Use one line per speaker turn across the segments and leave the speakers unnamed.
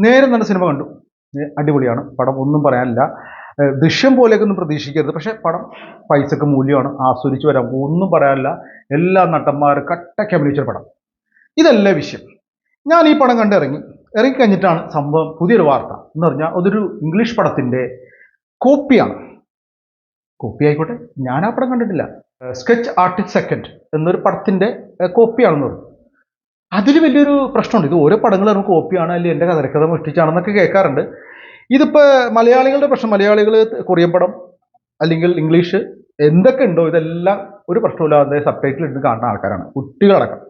നേരെ തന്നെ സിനിമ കണ്ടു. അടിപൊളിയാണ്. പടം ഒന്നും പറയാനില്ല. ദൃശ്യം പോലെയൊക്കെ ഒന്നും പ്രതീക്ഷിക്കരുത്. പക്ഷേ പടം പൈസക്ക് മൂല്യമാണ്. ആസ്വദിച്ച് വരാം. ഒന്നും പറയാനില്ല. എല്ലാ നട്ടന്മാരും കട്ടയ്ക്ക് അഭിനയിച്ച പടം. ഇതല്ല വിഷയം. ഞാൻ ഈ പടം കണ്ടിറങ്ങി ഇറങ്ങിക്കഴിഞ്ഞിട്ടാണ് സംഭവം പുതിയൊരു വാർത്ത. എന്ന് പറഞ്ഞാൽ അതൊരു ഇംഗ്ലീഷ് പടത്തിന്റെ കോപ്പിയാണ്. കോപ്പി ആയിക്കോട്ടെ. ഞാൻ ആ പടം കണ്ടിട്ടില്ല. സ്കെച്ച് ആർട്ടിസ്റ്റ് സെക്കൻഡ് എന്നൊരു പടത്തിന്റെ കോപ്പിയാണെന്ന് പറഞ്ഞു. അതിൽ വലിയൊരു പ്രശ്നമുണ്ട്. ഇത് ഓരോ പടങ്ങൾ നമുക്ക് കോപ്പിയാണ് അല്ലെങ്കിൽ എന്റെ കഥരക്കഥ മോഷ്ടിച്ചാണെന്നൊക്കെ കേൾക്കാറുണ്ട്. ഇതിപ്പോൾ മലയാളികളുടെ പ്രശ്നം മലയാളികൾ കൊറിയൻ പടം അല്ലെങ്കിൽ ഇംഗ്ലീഷ് എന്തൊക്കെ ഉണ്ടോ ഇതെല്ലാം ഒരു പ്രശ്നമില്ലാതെ സബ് ടൈറ്റിൽ ഇട്ട് കാണുന്ന ആൾക്കാരാണ്. കുട്ടികളടക്കം.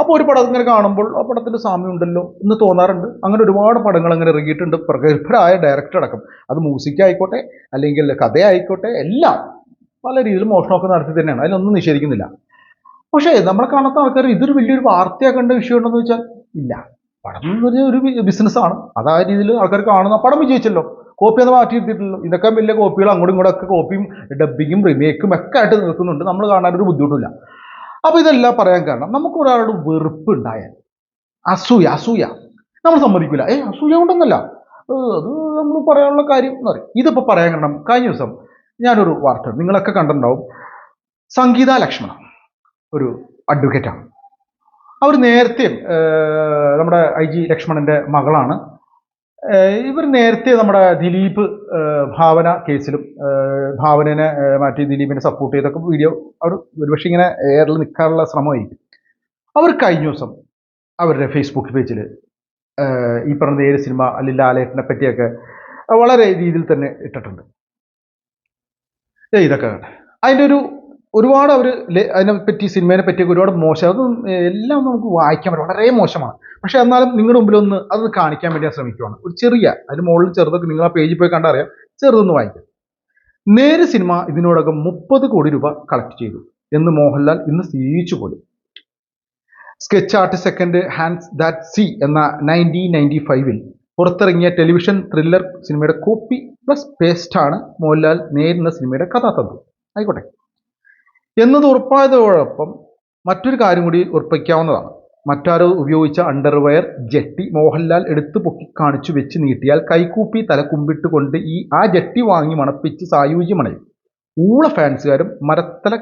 അപ്പോൾ ഒരു പടം ഇങ്ങനെ കാണുമ്പോൾ ആ പടത്തിന്റെ സാമ്യം ഉണ്ടല്ലോ എന്ന് തോന്നാറുണ്ട്. അങ്ങനെ ഒരുപാട് പടങ്ങൾ അങ്ങനെ ഇറങ്ങിയിട്ടുണ്ട്. പ്രഗത്ഭരായ ഡയറക്ടർ അടക്കം. അത് മ്യൂസിക് ആയിക്കോട്ടെ അല്ലെങ്കിൽ കഥയായിക്കോട്ടെ എല്ലാം പല രീതിയിൽ മോഷണമൊക്കെ നടത്തി തന്നെയാണ്. അതിലൊന്നും നിഷേധിക്കുന്നില്ല. പക്ഷേ നമ്മളെ കാണാത്ത ആൾക്കാർ ഇതൊരു വലിയൊരു വാർത്തയാക്കേണ്ട വിഷയമുണ്ടെന്ന് വെച്ചാൽ ഇല്ല. പടം എന്ന് പറഞ്ഞാൽ ഒരു ബിസിനസ്സാണ് അത് ആ രീതിയിൽ ആൾക്കാർ കാണുന്ന പടം വിജയിച്ചല്ലോ. കോപ്പി അത് മാറ്റി എടുത്തിട്ടില്ലല്ലോ ഇതൊക്കെ വലിയ കോപ്പികൾ അങ്ങോട്ടും ഇങ്ങോട്ടും ഒക്കെ കോപ്പിയും ഡബിങ്ങും റിമേക്കും ഒക്കെ ആയിട്ട് നിൽക്കുന്നുണ്ട്. നമ്മൾ കാണാനൊരു ബുദ്ധിമുട്ടില്ല അപ്പോൾ ഇതെല്ലാം പറയാൻ കാരണം നമുക്ക് ഒരാളോട് വെറുപ്പ് ഉണ്ടായാൽ അസൂയ അസൂയ. നമ്മൾ സമ്മതിക്കില്ല ഏ അസൂയ കൊണ്ടൊന്നല്ല. അത് നമ്മൾ പറയാനുള്ള കാര്യം എന്ന് പറയും. ഇതിപ്പോൾ പറയാൻ കാരണം കഴിഞ്ഞ ദിവസം ഞാനൊരു വാർത്ത നിങ്ങളൊക്കെ കണ്ടിട്ടുണ്ടാവും. സംഗീത ലക്ഷ്മണ ഒരു അഡ്വക്കേറ്റാണ് അവർ നേരത്തെ നമ്മുടെ ഐ ജി ലക്ഷ്മണന്റെ മകളാണ്. ഇവർ നേരത്തെ നമ്മുടെ ദിലീപ് ഭാവന കേസിലും ഭാവനനെ മാറ്റി ദിലീപിനെ സപ്പോർട്ട് ചെയ്തൊക്കെ വീഡിയോ അവർ ഒരുപക്ഷെ ഇങ്ങനെ എയറിൽ നിൽക്കാനുള്ള ശ്രമമായിരിക്കും. അവർ കഴിഞ്ഞ ദിവസം അവരുടെ ഫേസ്ബുക്ക് പേജിൽ ഈ പറഞ്ഞ ഏത് സിനിമ അല്ലെങ്കിൽ ലാലേട്ടനെ പറ്റിയൊക്കെ വളരെ രീതിയിൽ തന്നെ ഇട്ടിട്ടുണ്ട്. ഇതൊക്കെ. അതിന്റെ ഒരു ഒരുപാട് അവർ അതിനെ പറ്റി സിനിമയെ പറ്റിയൊക്കെ ഒരുപാട് മോശം. അതൊന്നും എല്ലാം നമുക്ക് വായിക്കാൻ പറ്റും. വളരെ മോശമാണ്. പക്ഷെ എന്നാലും നിങ്ങളുടെ മുമ്പിൽ ഒന്ന് അത് കാണിക്കാൻ വേണ്ടി ഞാൻ ശ്രമിക്കുവാണ്. ഒരു ചെറിയ അതിന് മുകളിൽ ചെറുതൊക്കെ നിങ്ങൾ ആ പേജിൽ പോയി കണ്ടറിയാം ചെറുതൊന്ന് വായിക്കാം. നേര് സിനിമ ഇതിനോടകം മുപ്പത് കോടി രൂപ കളക്ട് ചെയ്തു എന്ന് മോഹൻലാൽ ഇന്ന് സ്ഥിരീകരിച്ചു പോലും. Sketch art second hands that C എന്ന നയന്റീൻ നയന്റി ഫൈവിൽ പുറത്തിറങ്ങിയ ടെലിവിഷൻ ത്രില്ലർ സിനിമയുടെ കോപ്പി പ്ലസ് പേസ്റ്റാണ് മോഹൻലാൽ നേരിടുന്ന സിനിമയുടെ കഥാതന്ത്രം. ആയിക്കോട്ടെ. എന്നത് ഉറപ്പായതോടൊപ്പം മറ്റൊരു കാര്യം കൂടി ഉറപ്പിക്കാവുന്നതാണ്. മറ്റാരോ ഉപയോഗിച്ച അണ്ടർവെയർ ജെട്ടി മോഹൻലാൽ എടുത്തു പൊക്കി കാണിച്ചു വെച്ച് നീട്ടിയാൽ കൈകൂപ്പി തല കുമ്പിട്ട് കൊണ്ട് ഈ ആ ജെട്ടി വാങ്ങി മണപ്പിച്ച് സായൂജ്യമണയും ഊള ഫാൻസുകാരും മരത്തല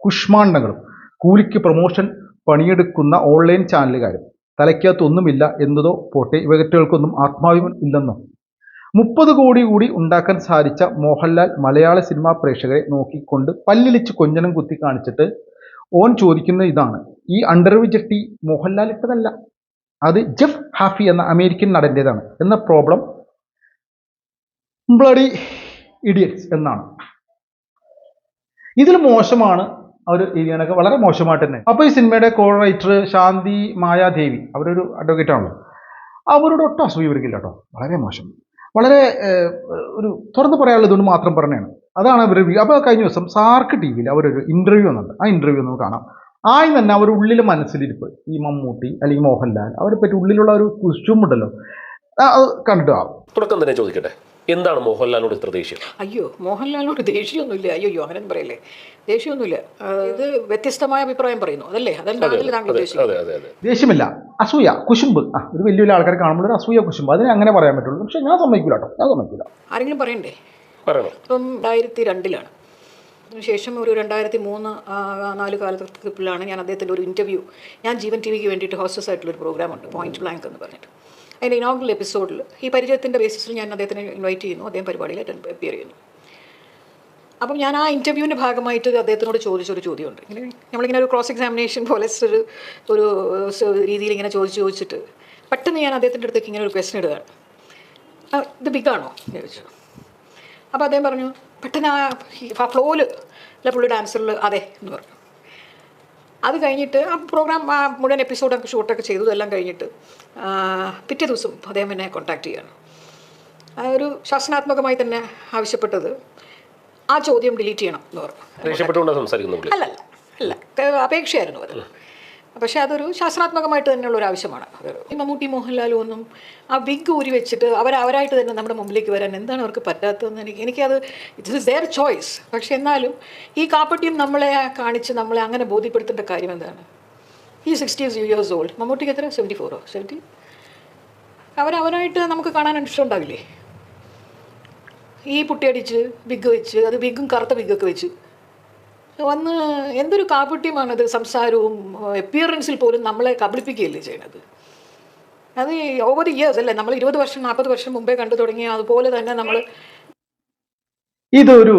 കുഷ്മാണ്ഡങ്ങളും കൂലിക്ക് പ്രൊമോഷൻ പണിയെടുക്കുന്ന ഓൺലൈൻ ചാനലുകാരും തലയ്ക്കകത്തൊന്നുമില്ല എന്നതോ പോട്ടെ ഇവകറ്റുകൾക്കൊന്നും ആത്മാഭിമാനം ഇല്ലെന്നോ? മുപ്പത് കോടി കൂടി ഉണ്ടാക്കാൻ സാധിച്ച മോഹൻലാൽ മലയാള സിനിമാ പ്രേക്ഷകരെ നോക്കിക്കൊണ്ട് പല്ലിലിച്ച് കൊഞ്ഞനം കുത്തി കാണിച്ചിട്ട് ഓൻ ചോദിക്കുന്ന ഇതാണ്. ഈ അണ്ടർവി ജെട്ടി മോഹൻലാൽ ഇട്ടതല്ല. അത് ജെഫ് ഹാഫി എന്ന അമേരിക്കൻ നടന്റേതാണ് എന്ന പ്രോബ്ലം ബ്ലഡി ഇഡിയറ്റ്സ് എന്നാണ്. ഇതിൽ മോശമാണ് അവർ ഏരിയാനൊക്കെ വളരെ മോശമായിട്ട് തന്നെ. അപ്പോൾ ഈ സിനിമയുടെ കോ റൈറ്റർ ശാന്തി മായാദേവി അവരൊരു അഡ്വക്കേറ്റ് ആണല്ലോ. അവരോട് ഒട്ടും അസൂയ വരികില്ല കേട്ടോ. വളരെ മോശം. വളരെ ഒരു തുറന്നു പറയാനുള്ള ഇതുകൊണ്ട് മാത്രം പറഞ്ഞതാണ് അതാണ് അവർ അപ്പോൾ കഴിഞ്ഞ ദിവസം സാർക്ക് ടി വിയിൽ അവരൊരു ഇന്റർവ്യൂ വന്നിട്ടുണ്ട്. ആ ഇന്റർവ്യൂ നമുക്ക് കാണാം. ആദ്യം തന്നെ അവർ ഉള്ളിൽ മനസ്സിലിരിപ്പ്. ഈ മമ്മൂട്ടി അല്ലെങ്കിൽ മോഹൻലാൽ അവരെ പറ്റി ഉള്ളിലുള്ള ഒരു കുശുമുണ്ടല്ലോ ആ, അത് കണ്ടിട്ട്
തുടക്കം തന്നെ ചോദിക്കട്ടെ? എന്താണ് മോഹൻലാലിനോട് ഇത്ര ദേഷ്യം?
അയ്യോ മോഹൻലാലിനോട് ദേഷ്യമൊന്നുമില്ല. അയ്യോ അങ്ങനെ പറയല്ലേ. ദേഷ്യമൊന്നുമില്ല. ഇത് വ്യത്യസ്തമായ അഭിപ്രായം പറയുന്നു. അതല്ലേ? അതല്ല
അതെ
അതിൽ
അതെ അതെ അതെ അതെ.
ദേഷ്യമില്ല. അസൂയ കുശുമ്പ്. ഒരു വലിയ വലിയ ആൾക്കാരെ കാണുമ്പോൾ ഒരു അസൂയ കുശുമ്പ്. അതിനെ അങ്ങനെ പറയാൻ പറ്റുള്ളൂ. പക്ഷെ ഞാൻ സമ്മതിക്കില്ല കേട്ടോ. ഞാൻ സമ്മതിക്കില്ല
ആരെങ്കിലും പറയണ്ടേ?
പറയണം?
ഇപ്പം രണ്ടായിരത്തി രണ്ടിലാണ്. അതിനുശേഷം ഒരു രണ്ടായിരത്തി മൂന്ന് നാല് കാലത്തിലാണ് ഞാൻ അദ്ദേഹത്തിന്റെ ഒരു ഇന്റർവ്യൂ ഞാൻ ജീവൻ ടി വിക്ക് വേണ്ടിയിട്ട് ഹോസ്റ്റസ് ആയിട്ടുള്ള ഒരു പ്രോഗ്രാമുണ്ട് പോയിന്റ് ബ്ലാങ്ക് എന്ന് പറഞ്ഞിട്ട്. അതിന്റെ ഇനോഗ്രൽ എപ്പിസോഡിൽ ഈ പരിചയത്തിന്റെ ബേസിസിൽ ഞാൻ അദ്ദേഹത്തിനെ ഇൻവൈറ്റ് ചെയ്യുന്നു. അദ്ദേഹം പരിപാടിയിൽ അപ്പിയർ ചെയ്യുന്നു. അപ്പം ഞാൻ ആ ഇന്റർവ്യൂവിന്റെ ഭാഗമായിട്ട് അദ്ദേഹത്തിനോട് ചോദിച്ചൊരു ചോദ്യമുണ്ട്. ഇങ്ങനെ നമ്മളിങ്ങനെ ഒരു ക്രോസ് എക്സാമിനേഷൻ പോലെ ഒരു ഒരു രീതിയിൽ ഇങ്ങനെ ചോദിച്ച് ചോദിച്ചിട്ട് പെട്ടെന്ന് ഞാൻ അദ്ദേഹത്തിന്റെ അടുത്തേക്ക് ഇങ്ങനെ ഒരു ക്വസ്റ്റൻ ഇടുകയാണ്. "ആ, ഇത് ബിഗാണോ എന്ന് ചോദിച്ചു. അപ്പോൾ അദ്ദേഹം പറഞ്ഞു പെട്ടെന്ന് ആ ഫ്ലോയിൽ അല്ല പുള്ളിയുടെ ആൻസറിൽ അതെ എന്ന് പറഞ്ഞു. അത് കഴിഞ്ഞിട്ട് ആ പ്രോഗ്രാം ആ മുഴുവൻ എപ്പിസോഡൊക്കെ ഷൂട്ടൊക്കെ ചെയ്തു. എല്ലാം കഴിഞ്ഞിട്ട് പിറ്റേ ദിവസം അദ്ദേഹം എന്നെ കോൺടാക്ട് ചെയ്യാണ് ഒരു ശാസനാത്മകമായി തന്നെ ആവശ്യപ്പെട്ടത് ആ ചോദ്യം ഡിലീറ്റ് ചെയ്യണം എന്ന് പറഞ്ഞു. അല്ല അല്ല അപേക്ഷയായിരുന്നു അത്. പക്ഷേ അതൊരു ശാസ്ത്രാത്മകമായിട്ട് തന്നെയുള്ള ഒരു ആവശ്യമാണ്. അതൊരു ഈ മമ്മൂട്ടി മോഹൻലാലും ഒന്നും ആ വിഗ് ഊരി വെച്ചിട്ട് അവർ അവരായിട്ട് തന്നെ നമ്മുടെ മുമ്പിലേക്ക് വരാൻ എന്താണ് അവർക്ക് പറ്റാത്തതെന്ന് എനിക്ക് എനിക്കത് ഇറ്റ് ഇസ് ദെയർ ചോയ്സ് പക്ഷെ എന്നാലും ഈ കാപ്പട്ടിയും നമ്മളെ കാണിച്ച് നമ്മളെ അങ്ങനെ ബോധ്യപ്പെടുത്തേണ്ട കാര്യം എന്താണ്? ഈ സിക്സ്റ്റി ഇയേഴ്സ് ഓൾഡ് മമ്മൂട്ടിക്ക് എത്ര? സെവന്റി ഫോറോ സെവന്റി അവരവനായിട്ട് നമുക്ക് കാണാൻ ഇഷ്ടമുണ്ടാവില്ലേ ഈ പുട്ടിയടിച്ച് വിഗ് വെച്ച് അത് വിഗും കറുത്ത വിഗൊക്കെ വെച്ച് വന്ന് എന്തൊരു കാപട്യമാണത് സംസാരവും അപ്പിയറൻസിൽ പോലും നമ്മളെ കബളിപ്പിക്കുകയല്ലേ ചെയ്യണത്? അത് ഓവർ ഇയേഴ്സ് അല്ലേ നമ്മൾ ഇരുപത് വർഷം നാൽപ്പത് വർഷം മുമ്പേ കണ്ടു തുടങ്ങി അതുപോലെ തന്നെ നമ്മൾ
ഇതൊരു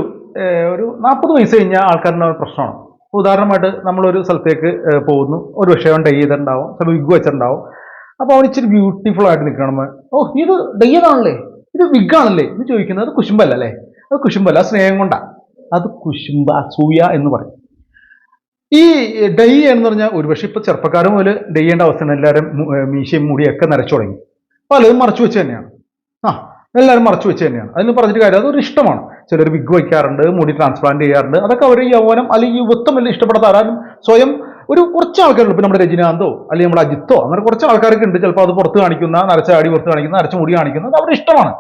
ഒരു നാൽപ്പത് വയസ്സ് കഴിഞ്ഞ ആൾക്കാരുടെ ഒരു പ്രശ്നമാണ്. ഉദാഹരണമായിട്ട് നമ്മളൊരു സ്ഥലത്തേക്ക് പോകുന്നു. ഒരു വിഷയം ഡൈ ചെയ്തിട്ടുണ്ടാവും ചിലപ്പോൾ വിഗ് വെച്ചിട്ടുണ്ടാവും. അപ്പോൾ അവൻ ഇച്ചിരി ബ്യൂട്ടിഫുൾ ആയിട്ട് നിൽക്കണം ഓ ഇത് ഡൈ ചെയ്താണല്ലേ? ഇത് വിഗ് ആണല്ലേ? ഇത് ചോദിക്കുന്നത് അത് കുശുമ്പല്ല അല്ലേ? അത് കുശുമ്പല്ല സ്നേഹം കൊണ്ടാ. അത് കുശുമ്പ അസൂയ എന്ന് പറയും. ഈ ഡൈ എന്ന് പറഞ്ഞാൽ ഒരുപക്ഷെ ഇപ്പൊ ചെറുപ്പക്കാർ മുതൽ ഡൈ ചെയ്യേണ്ട അവസ്ഥയാണ് എല്ലാവരും മീശയും മുടിയൊക്കെ നരച്ചു തുടങ്ങി. പലതും മറച്ചു വെച്ച് തന്നെയാണ്. ആ എല്ലാവരും മറച്ചു വെച്ച് തന്നെയാണ്. അതിന് പറഞ്ഞിട്ട് കാര്യം അതൊരു ഇഷ്ടമാണ്. ചിലർ വിഗ് വയ്ക്കാറുണ്ട് മുടി ട്രാൻസ്പ്ലാന്റ് ചെയ്യാറുണ്ട്. അതൊക്കെ അവർ യൗവനം അല്ലെങ്കിൽ യുവത്വം വലിയ ഇഷ്ടപ്പെടാത്ത ആരും സ്വയം ഒരു കുറച്ച് ആൾക്കാരുണ്ട്. ഇപ്പൊ നമ്മുടെ രജനീകാന്തോ അല്ലെങ്കിൽ നമ്മുടെ അജിത്തോ അങ്ങനെ കുറച്ച് ആൾക്കാരൊക്കെ ഉണ്ട്. ചിലപ്പോൾ അത് പുറത്ത് കാണിക്കുന്ന നരച്ച അടി പുറത്ത് കാണിക്കുന്ന നരച്ച മുടി കാണിക്കുന്നത് അവരുടെ ഇഷ്ടമാണ്.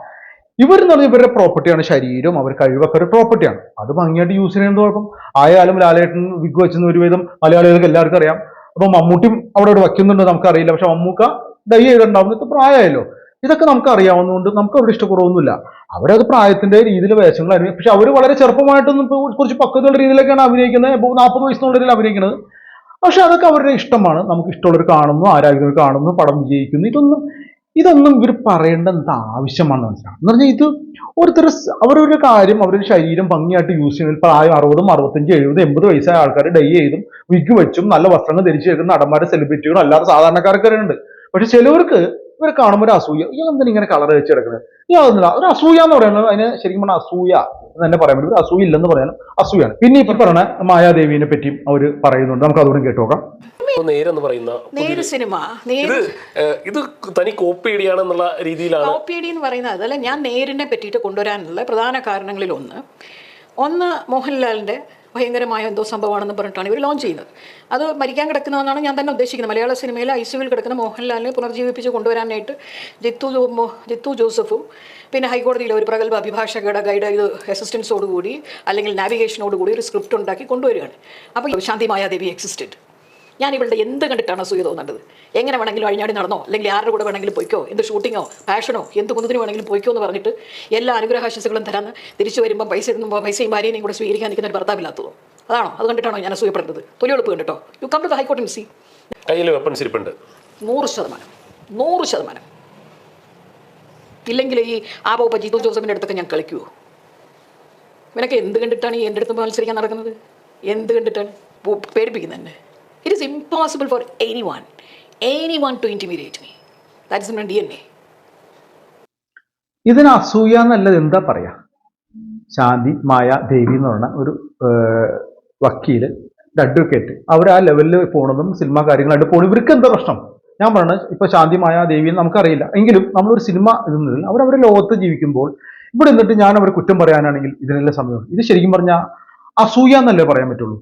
ഇവരെന്ന് പറഞ്ഞാൽ ഇവരുടെ പ്രോപ്പർട്ടിയാണ് ശരീരം അവർ കഴിവൊക്കെ ഒരു പ്രോപ്പർട്ടിയാണ് അത് ഭംഗിയായിട്ട് യൂസ് ചെയ്യുന്നത് കുഴപ്പം. ആയാലും ലാലേട്ടൻ വിഗ് വെച്ചെന്ന് ഒരുവിധം മലയാളികൾക്ക് എല്ലാവർക്കും അറിയാം. അപ്പൊ മമ്മൂട്ടി അവിടെ ഇവിടെ വയ്ക്കുന്നുണ്ട് നമുക്കറിയില്ല. പക്ഷെ മമ്മൂക്ക ഡൈ ചെയ്തിട്ടുണ്ടാവും ഇത് പ്രായമായല്ലോ ഇതൊക്കെ നമുക്ക് അറിയാവുന്നതുകൊണ്ട് നമുക്ക് അവിടെ ഇഷ്ടക്കുറവൊന്നുമില്ല. അവരത് പ്രായത്തിന്റെ രീതിയിൽ വേഷങ്ങൾ പക്ഷെ അവർ വളരെ ചെറുപ്പമായിട്ടൊന്നും കുറച്ച് പക്വതയുള്ള രീതിയിലൊക്കെയാണ് അഭിനയിക്കുന്നത്. ഇപ്പോൾ നാൽപ്പത് വയസ്സിനുള്ള രീതിയിൽ അഭിനയിക്കുന്നത്. പക്ഷെ അതൊക്കെ അവരുടെ ഇഷ്ടമാണ്. നമുക്ക് ഇഷ്ടമുള്ളവർ കാണുന്നു ആരാധകർ കാണുന്നു പടം വിജയിക്കുന്നു. ഇതൊന്നും ഇതൊന്നും ഇവർ പറയേണ്ട എന്ത് ആവശ്യമാണെന്ന് മനസ്സിലാവും എന്ന് പറഞ്ഞാൽ ഇത് ഓരോരുത്തർ അവരൊരു കാര്യം അവരുടെ ശരീരം ഭംഗിയായിട്ട് യൂസ് ചെയ്യുന്നത് പ്രായം അറുപതും അറുപത്തഞ്ച് എഴുപത് എൺപത് വയസ്സായ ആൾക്കാർ ഡൈ ചെയ്തും വിഗ് വെച്ചും നല്ല വസ്ത്രങ്ങൾ ധരിച്ചു വെക്കുന്ന നടന്മാരെ സെലിബ്രിറ്റികളും അല്ലാതെ സാധാരണക്കാർക്ക് ഉണ്ട്. പക്ഷെ ചിലവർക്ക് ഇവർ കാണുമ്പോൾ ഒരു അസൂയ. ഇയാൾ എന്തിനാ ഇങ്ങനെ കളർ വെച്ച് കിടക്കുന്നത് ഇയാൾ ഒരു അസൂയ എന്ന് പറയുന്നത് അതിന് ശരിക്കും പറഞ്ഞാൽ അസൂയ. എന്ന് തന്നെ പറയാൻ പറ്റും. ഒരു അസൂയ ഇല്ലെന്ന് പറയാനും അസൂയാണ്. പിന്നെ ഇപ്പൊ പറഞ്ഞ മായാദേവിനെ പറ്റിയും അവർ പറയുന്നുണ്ട്. നമുക്ക് അതുകൂടെ കേട്ടു നോക്കാം.
ഇപ്പൊ നേരെന്ന് പറയുന്ന
നേര് സിനിമ.
ഇത്
നേര്
ഇത് തനി കോപ്പി ഇടിയാണെന്നുള്ള രീതിയിലാണ്.
കോപ്പിയടി എന്ന് പറയുന്നത് അതല്ല ഞാൻ നേരിനെ പറ്റിയിട്ട് കൊണ്ടുവരാനുള്ള പ്രധാന കാരണങ്ങളിൽ ഒന്ന് ഒന്ന് മോഹൻലാലിന്റെ ഭയങ്കരമായ എന്തോ സംഭവമാണെന്ന് പറഞ്ഞിട്ടാണ് ഇവർ ലോഞ്ച് ചെയ്യുന്നത്. അത് മരിക്കാൻ കിടക്കുന്നതെന്നാണ് ഞാൻ തന്നെ ഉദ്ദേശിക്കുന്നത്. മലയാള സിനിമയിൽ ഐ സിയുവിൽ കിടക്കുന്ന മോഹൻലാലിനെ പുനർജീവിപ്പിച്ച് കൊണ്ടുവരാനായിട്ട് ജിത്തു ജിത്തു ജോസഫും പിന്നെ ഹൈക്കോടതിയിലെ ഒരു പ്രഗത്ഭ അഭിഭാഷകയുടെ ഗൈഡ് ഇത് അസിസ്റ്റൻസോടുകൂടി അല്ലെങ്കിൽ നാവിഗേഷനോടുകൂടി ഒരു സ്ക്രിപ്റ്റ് ഉണ്ടാക്കി കൊണ്ടുവരികയാണ്. അപ്പോൾ ശാന്തി മായാദേവി എക്സിസ്റ്റഡ് ഞാൻ ഇവളുടെ എന്ത് കണ്ടിട്ടാണ് അസൂയ തോന്നേണ്ടത്? എങ്ങനെ വേണമെങ്കിലും അഴിഞ്ഞാടി നടന്നോ? അല്ലെങ്കിൽ ആരുടെ കൂടെ വേണമെങ്കിലും പോയിക്കോ? എന്ത് ഷൂട്ടിങ്ങോ ഫാഷനോ എന്ത് കുന്നതിന് വേണമെങ്കിലും പോയിക്കോ എന്ന് പറഞ്ഞിട്ട് എല്ലാ അനുഗ്രഹാശംസകളും തരാന്ന് തിരിച്ചു വരുമ്പോൾ പൈസ പൈസയും ഭാര്യനെയും കൂടെ സ്വീകരിക്കാൻ നിൽക്കുന്ന ഒരു ഭർത്താവില്ലാത്തതോ? അതാണോ? അത് കണ്ടിട്ടാണോ ഞാൻ അസൂയപ്പെടുന്നത് തൊലിയെളുപ്പ് കണ്ടിട്ടോ? You come to the high court C
കയ്യിൽ വെപ്പൺസ് ഇരിപ്പുണ്ട്.
നൂറ് ശതമാനം. നൂറ് ശതമാനം. ഇല്ലെങ്കിൽ ഈ ആബോപ്പ ജീതു ജോസഫിന്റെ അടുത്തൊക്കെ ഞാൻ കളിക്കുമോ ഇവനൊക്കെ എന്ത് കണ്ടിട്ടാണ് ഈ എന്റെ അടുത്ത് മത്സരിക്കാൻ നടക്കുന്നത്? എന്ത് കണ്ടിട്ടാണ്? പേടിപ്പിക്കുന്നത് എന്നെ. It is impossible for anyone anyone to intimidate me that is my D N A
ഇതിന് അസൂയ എന്നല്ലത് എന്താ പറയാ? ശാന്തി മായ ദേവി എന്ന് പറഞ്ഞ ഒരു വക്കീൽ അഡ്വക്കേറ്റ് അവർ ആ ലെവലിൽ പോണതും സിനിമ കാര്യങ്ങളായിട്ട് പോകണം ഇവർക്ക് എന്താ പ്രശ്നം? ഞാൻ പറയണത് ഇപ്പൊ ശാന്തി മായ ദേവി എന്ന് നമുക്കറിയില്ല. എങ്കിലും നമ്മളൊരു സിനിമ ഇടുന്നതിൽ അവർ അവരുടെ ലോകത്ത് ജീവിക്കുമ്പോൾ ഇവിടെ നിന്നിട്ട് ഞാൻ അവരെ കുറ്റം പറയാനാണെങ്കിൽ ഇതിനെല്ലാം സമയം ഇത് ശരിക്കും പറഞ്ഞാൽ അസൂയ എന്നല്ലേ പറയാൻ പറ്റുള്ളൂ?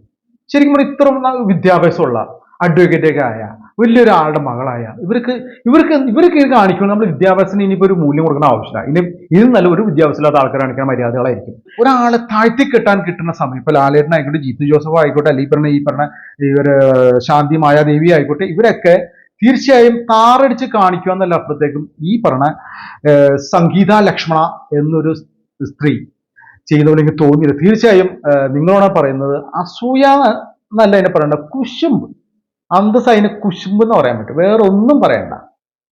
ശരിക്കും പറഞ്ഞാൽ ഇത്ര വിദ്യാഭ്യാസമുള്ള അഡ്വക്കേറ്റൊക്കെ ആയ വലിയൊരാളുടെ മകളായ ഇവർക്ക് ഇവർക്ക് ഇവർക്ക് കാണിക്കുമ്പോൾ നമ്മൾ വിദ്യാഭ്യാസത്തിന് ഇനിയിപ്പോൾ ഒരു മൂല്യം കൊടുക്കുന്ന ആവശ്യമില്ല. ഇനി ഇത് നല്ല ഒരു വിദ്യാഭ്യാസമില്ലാത്ത ആൾക്കാർ കാണിക്കാൻ മര്യാദകളായിരിക്കും. ഒരാളെ താഴ്ത്തി കെട്ടാൻ കിട്ടുന്ന സമയം ഇപ്പോൾ ലാലേട്ടൻ ആയിക്കോട്ടെ ജീത്തു ജോസഫ് ആയിക്കോട്ടെ അല്ലെങ്കിൽ പറഞ്ഞ ഈ പറഞ്ഞ ഇവർ ശാന്തി മായാദേവി ആയിക്കോട്ടെ ഇവരൊക്കെ തീർച്ചയായും താറടിച്ച് കാണിക്കുക എന്നല്ല അപ്പുറത്തേക്കും ഈ പറഞ്ഞ സംഗീത ലക്ഷ്മണ എന്നൊരു സ്ത്രീ ചെയ്യുന്നവർ എനിക്ക് തോന്നിയില്ല. തീർച്ചയായും ഏർ, നിങ്ങളോടാ പറയുന്നത് അസൂയ എന്നല്ല അതിനെ പറയണ്ട കുശുമ്പ്. അന്തസ് അതിന് കുശുമ്പ് എന്ന് പറയാൻ പറ്റും. വേറെ ഒന്നും പറയണ്ട.